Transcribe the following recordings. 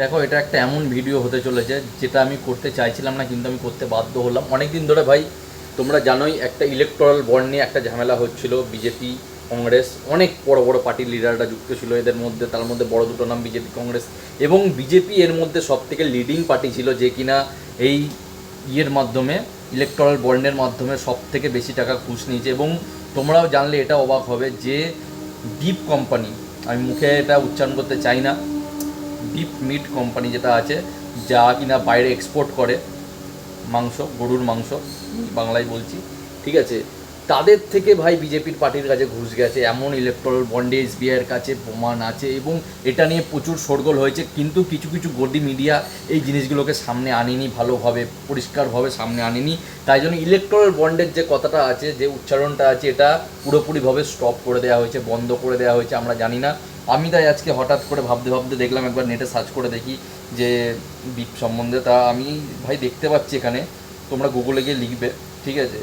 দেখো, এটা একটা এমন ভিডিও হতে চলেছে, যেটা আমি করতে চাইছিলাম না, কিন্তু আমি করতে বাধ্য হলাম। অনেক দিন ধরে ভাই, তোমরা জানোই, একটা ইলেকট্রাল বন্ড নিয়ে একটা ঝামেলা হচ্ছিল বিজেপি কংগ্রেস অনেক বড় বড় পার্টির লিডাররা যুক্ত ছিল এদের মধ্যে, তার মধ্যে বড় দুটো নাম বিজেপি কংগ্রেস এবং বিজেপি এর মধ্যে সব থেকে লিডিং পার্টি ছিল যে কিনা এই ইয়ের মাধ্যমে ইলেকট্রাল বন্ডের মাধ্যমে সব থেকে বেশি টাকা ঘুষ নিয়েছে। এবং তোমরাও জানলে এটা অবাক হবে যে ডিপ কোম্পানি আমি মুখে এটা উচ্চারণ করতে চাই না ডিপ মিট কোম্পানি যেটা আছে, যা কিনা বাইরে এক্সপোর্ট করে মাংস, গরুর মাংস, বাংলায় বলছি, ঠিক আছে? তাদের থেকে ভাই বিজেপির পার্টির কাছে ঘুষ গেছে, এমন ইলেকট্রাল বন্ডে এসবিআইয়ের কাছে প্রমাণ আছে এবং এটা নিয়ে প্রচুর শোরগোল হয়েছে, কিন্তু কিছু কিছু গদি মিডিয়া এই জিনিসগুলোকে সামনে আনেনি, ভালোভাবে, পরিষ্কারভাবে সামনে আনেনি। তাই জন্য ইলেকট্রাল বন্ডের যে কথাটা আছে, যে উচ্চারণটা আছে, এটা পুরোপুরিভাবে স্টপ করে দেওয়া হয়েছে, বন্ধ করে দেওয়া হয়েছে, আমরা জানি না। আমি তাই আজকে হঠাৎ করে ভাবতে ভাবতে দেখলাম, একবার নেটে সার্চ করে দেখি যে বিপ সম্বন্ধে। তা আমি, ভাই, দেখতে পাচ্ছি এখানে, তোমরা গুগলে গিয়ে লিখবে, ঠিক আছে?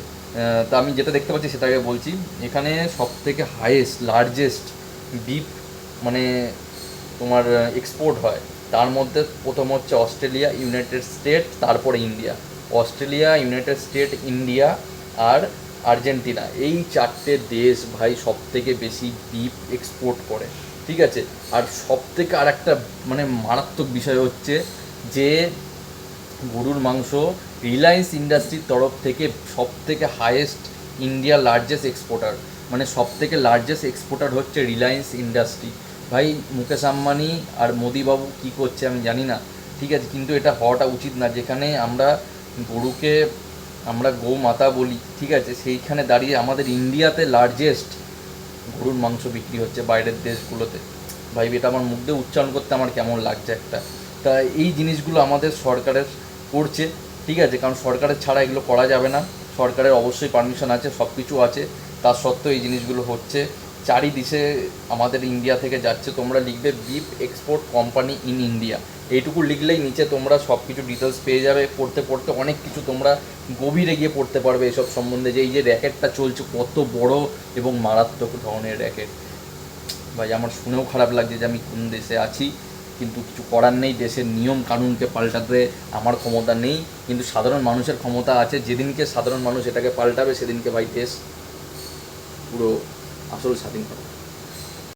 তা আমি যেটা দেখতে পাচ্ছি সেটাকে বলছি, এখানে সব থেকে হাইয়েস্ট লার্জেস্ট বিপ মানে তোমার এক্সপোর্ট হয়। তার মধ্যে প্রথম হচ্ছে অস্ট্রেলিয়া ইউনাইটেড স্টেট তারপরে India Australia United State India আর আর্জেন্টিনা এই চারটে দেশ ভাই সব থেকে বেশি বিপ এক্সপোর্ট করে। ঠিক আছে? আর সব থেকে আর একটা মানে মারাত্মক বিষয় হচ্ছে যে গরুর মাংস রিলায়েন্স ইন্ডাস্ট্রির তরফ থেকে সব থেকে হায়েস্ট ইন্ডিয়া লার্জেস্ট এক্সপোর্টার মানে সব থেকে লার্জেস্ট এক্সপোর্টার হচ্ছে রিলায়েন্স ইন্ডাস্ট্রি। ভাই, মুকেশ আম্বানি আর মোদিবাবু কী করছে আমি জানি না, ঠিক আছে? কিন্তু এটা হওয়াটা উচিত না, যেখানে আমরা গরুকে আমরা গৌ মাতা বলি, ঠিক আছে? সেইখানে দাঁড়িয়ে আমাদের ইন্ডিয়াতে লার্জেস্ট গরুর মাংস বিক্রি হচ্ছে বাইরের দেশগুলোতে। ভাই, এটা আমার মুখ দিয়ে উচ্চারণ করতে আমার কেমন লাগছে একটা। তা এই জিনিসগুলো আমাদের সরকারের করছে, ঠিক আছে? কারণ সরকারের ছাড়া এগুলো করা যাবে না। সরকারের অবশ্যই পারমিশন আছে সব কিছু আছে। তার সত্ত্বেও এই জিনিসগুলো হচ্ছে। চারিদিশে আমাদের ইন্ডিয়া থেকে যাচ্ছে। তোমরা লিখবে বিপ এক্সপোর্ট কোম্পানি ইন ইন্ডিয়া। এইটুকু লিখলেই নিচে তোমরা সব কিছু ডিটেলস পেয়ে যাবে। পড়তে পড়তে অনেক কিছু তোমরা গভীরে গিয়ে পড়তে পারবে এসব সম্বন্ধে যে এই যে র্যাকেটটা চলছে, কত বড় এবং মারাত্মক ধরনের র্যাকেট। ভাই, আমার শুনেও খারাপ লাগছে যে আমি কোন দেশে আছি, কিন্তু কিছু করার নেই, দেশের নিয়ম কানুনকে পাল্টাতে আমার ক্ষমতা নেই, কিন্তু সাধারণ মানুষের ক্ষমতা আছে, যেদিনকে সাধারণ মানুষ এটাকে পাল্টাবে, সেদিনকে ভাই দেশ পুরো আসল স্বাধীন হবে।